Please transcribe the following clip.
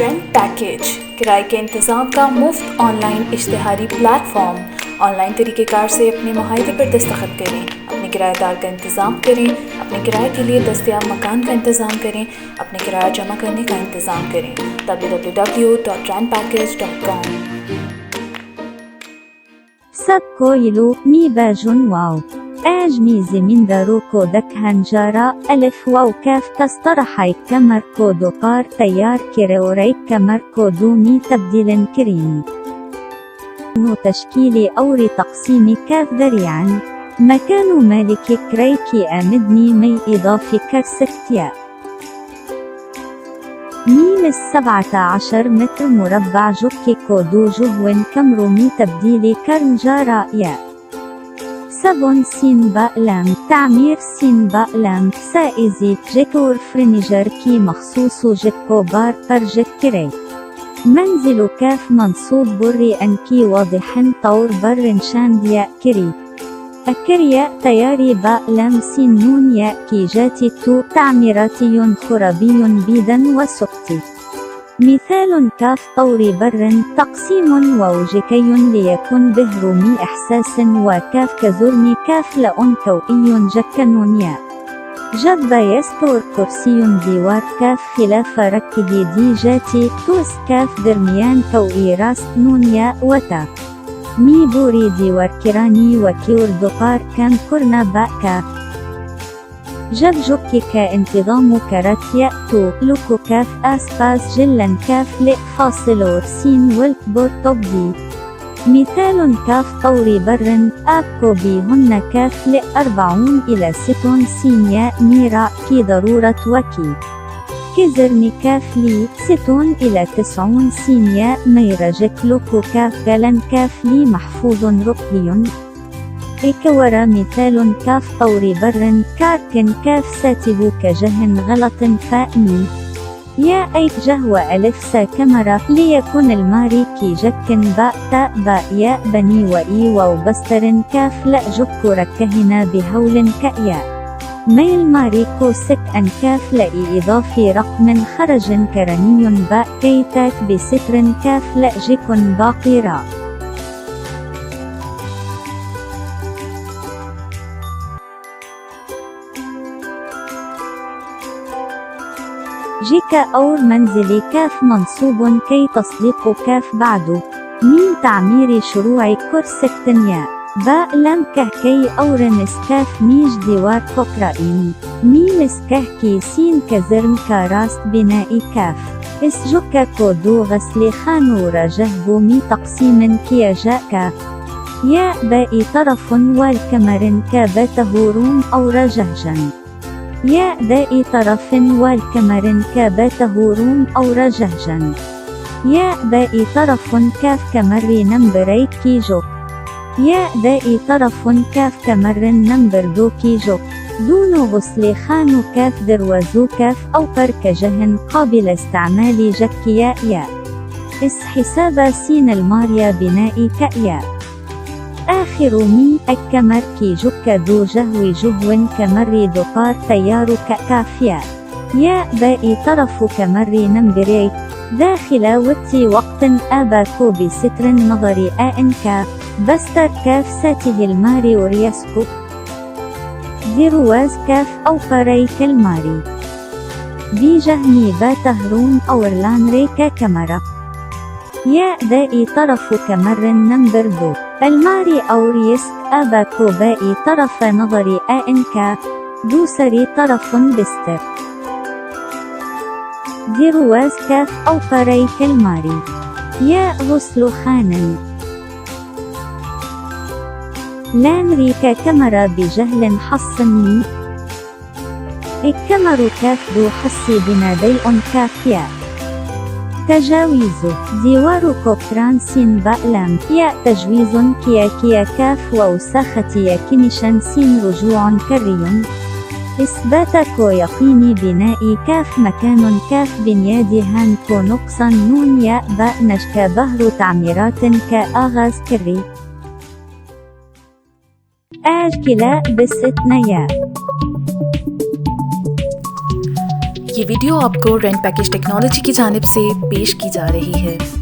Rent package किराए के इंतज़ाम का मुफ़्त ऑनलाइन इश्तहारी प्लेटफॉर्म ऑनलाइन तरीक़ेकार से अपने माहे पर दस्तखत करें। अपने किराएदार का इंतज़ाम करें। अपने किराए के लिए दस्तियाब मकान का इंतज़ाम करें। अपने किराया जमा करने का इंतज़ाम करें। डब्ल्यू डब्ल्यू डॉट सबको ميزي من داروكو دك هنجارا ألف واو كاف تسترحي كمركو دوقار تيار كيروريك كمركو دومي تبديل كريم. نو تشكيل أوري تقسيم كاف ذريعا. مكان مالك كريكي آمدني مي إضافي كرسكتيا ميم السبعة عشر متر مربع جوكي كودو جهو كمرومي تبديل كرنجارا يا سبون سين بقلم تعمير سين بقلم سائزي جيكور فرنيجر كي مخصوص جيكو بار برجك كري منزل كاف منصوب بري أنكي واضح طور بر شانديا كري أكريا تياري باء لام سين نون ياء كي جاتي تو تعميراتي خرابي بيدا وسقطي مثال كاف طور بر تقسيم ووجكي ليكن به رومي إحساس وكاف كزرني كاف لأن كوئي جكن ياء جب يستور كرسي ديوار كاف خلاف ركدي دي جاتي توس كاف درميان كوئي راس نون ياء وتا. مي بوري ديوار كيراني وكيور دقار كان كرنا بأكا. جب جوكي كانتظام كراتيا تو لوكو كاف اسباس جلا كاف لئ فاصل ورسين والكبور توبدي مثال كاف طور بر أبكو بهن كاف لئ أربعون إلى ستون سينيا ميرا كي ضرورة وكي. كزرني كاف لي ستون إلى تسعون سينيا ميرجك لوكو كاف غلن كاف لي محفوظ رقي. إكورا مثال كاف طور بر كاركن كاف ساتب كجه غلط فأمي يا أيت جهوة ألف سا كمرة ليكن الماري كي جكن باء تاء باء يا بني وإي بستر كاف لا جك ركهنا بهول كأيا. ميل ماري كو ست أن كاف لئي إضافي رقم خرج كرني باء كيتاك بستر كاف لا جكن باقي راء جيكا أور منزلي كاف منصوب كي تصديق كاف بعده ميم تعمير شروع كرسك تنيا باء لم كهكي أور مسكاف ميج ديوار كوكرائين ميم سكهكي سين كزرم كاراست بناء كاف. اسجك كودو غسل خانو رجه بومي تقسيم كيا جاء كاف يا باء طرف والكمر كابته روم أو رجهجن ياء داء طرف والكمر كابته روم أو رجهجا. ياء باء طرف كاف كمر نمبري كيجو. ياء داء طرف كاف كمر نمبر دو كيجو. دون غسل خان كاف دروازو كاف أو كجه قابل استعمال جك ياء ياء. اس حساب سين الماريا بناء كأياء آخر مي الكمر كي جك ذو جهو جهو كمر دقار تيار كافيا. يا باء طرف كمر نمبري. داخل وتي وقت آباكو بستر نظر آنك. بستر كاف ساته الماري وريسكو ذرواز كاف أو فري كالماري بجهني باتهرون أو رلان ريكا كمرة يا داء طرف كمر نمبر دو الماري أو ريسك أبا كوبائي طرف نظري آنك دوسري طرف بستر دي رواز كاف أو قري كالماري يا غسل خانا. لام ريكا كمرة بجهل حصني الكمر كاف دو حسي بنادي كافيا تجاويز ديوار سين بألم. يا تجويز كيا كيا كاف ووساخة يكنشن سين رجوع كري. إثبات كو يقيني بناء كاف مكان كاف بنياد هان كو نقصا نون يا باء نشكا بهر تعميرات كآغاز كري. آج كلا بس اتنيا ये वीडियो आपको रेंट पैकेज टेक्नोलॉजी की जानब से पेश की जा रही है।